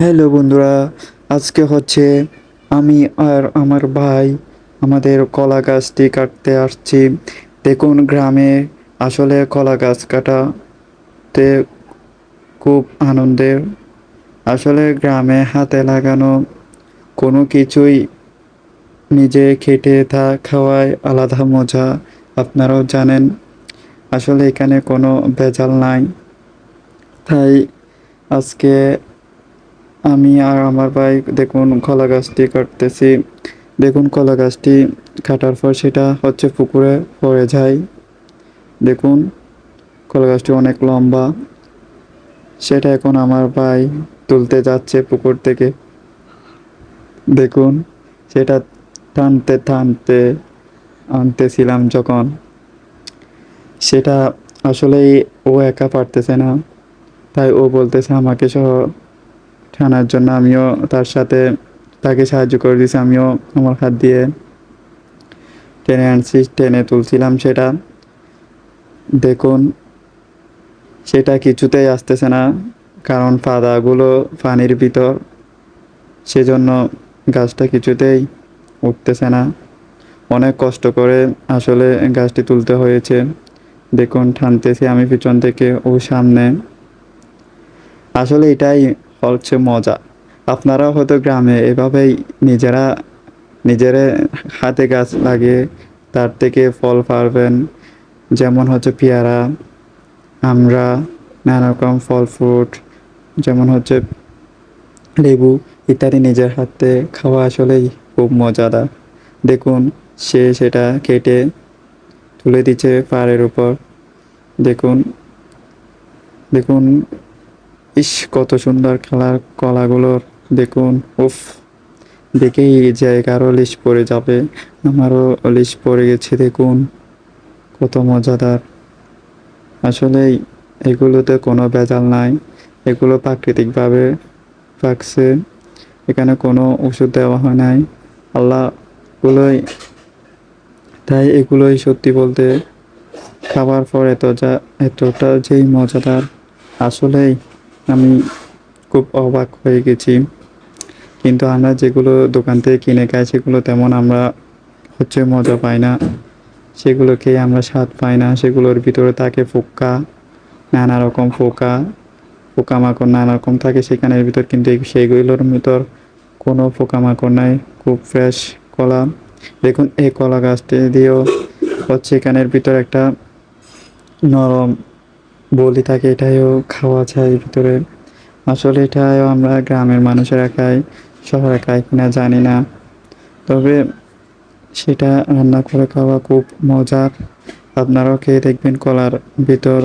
Hello বন্ধুরা, আজকে হচ্ছে আমি আর আমার ভাই আমাদের কলা গাছটি কাটতে আসছি। দেখুন গ্রামে আসলে কলা গাছ কাটাতে খুব আনন্দের। আসলে গ্রামে হাতে লাগানো কোনো কিছুই নিজে খেটে তা খাওয়ায় আলাদা মজা, আপনারাও জানেন। আসলে এখানে কোনো ভেজাল নাই। তাই আজকে আমি আর আমার ভাই দেখুন কলা গাছটি কাটতেছি। দেখুন কলা গাছটি কাটার পর সেটা হচ্ছে পুকুরে পড়ে যায়। দেখুন, কলা গাছটি অনেক লম্বা। সেটা এখন আমার ভাই তুলতে যাচ্ছে পুকুর থেকে। দেখুন, সেটা টানতে টানতে আনতেছিলাম যখন। সেটা আসলেই ও একা পারতেছে না। তাই ও বলতেছে আমাকে সহ টানার জন্য আমিও তার সাথে তাকে সাহায্য করে দিয়েছি। আমিও আমার হাত দিয়ে টেনে আনছি, টেনে তুলছিলাম সেটা। দেখুন, সেটা কিছুতেই আসতেছে না, কারণ পাতাগুলো পানির ভিতর, সেজন্য গাছটা কিছুতেই উঠতেছে না। অনেক কষ্ট করে আসলে গাছটি তুলতে হয়েছে। দেখুন, টানতেছি আমি পিছন থেকে ও সামনে। আসলে এটাই হচ্ছে মজা। আপনারাও হয়তো গ্রামে এভাবেই নিজেরা নিজেরা হাতে গাছ লাগিয়ে তার থেকে ফল পারবেন। যেমন হচ্ছে পেয়ারা, আমরা নানা রকম ফল ফ্রুট, যেমন হচ্ছে লেবু ইত্যাদি নিজের হাতে খাওয়া আসলেই খুব মজাদার। দেখুন, সে সেটা কেটে তুলে দিচ্ছে পাড়ের উপর। দেখুন দেখুন ইস, কত সুন্দর কালার কলাগুলোর, দেখুন, উফ। দেখেই জায়গারও লিস পড়ে যাবে, আমারও লিস পড়ে গেছে, দেখুন, কত মজাদার। আসলেই এগুলোতে কোনো ভেজাল নাই, এগুলো প্রাকৃতিকভাবে পাকছে, এখানে কোনো ওষুধ দেওয়া হয় নাই। আল্লাহগুলোই তাই এগুলোই সত্যি বলতে খাবার পর এত যা এতটা যেই মজাদার। আসলেই আমি খুব অবাক হয়ে গেছি। কিন্তু আমরা যেগুলো দোকান থেকে কিনে খাই, সেগুলো তেমন আমরা হচ্ছে মজা পাই না। সেগুলো খেয়ে আমরা স্বাদ পাই না। সেগুলোর ভিতরে থাকে পোকা, নানা রকম পোকা, পোকামাকড় নানা রকম থাকে সেখানের ভিতর। কিন্তু সেইগুলোর ভিতর কোনো পোকামাকড় নাই, খুব ফ্রেশ কলা। দেখুন, এই কলা গাছটি দিয়েও হচ্ছে এখানের ভিতর একটা নরম বলি থাকে এটাইও খাওয়া যায় ভিতরে। আসলে এটাও আমরা গ্রামের মানুষেরা খাই শহরে খাই কিনা জানি না। তবে সেটা রান্না করে খাওয়া খুব মজার। আপনারাও খেয়ে দেখবেন কলার ভিতর।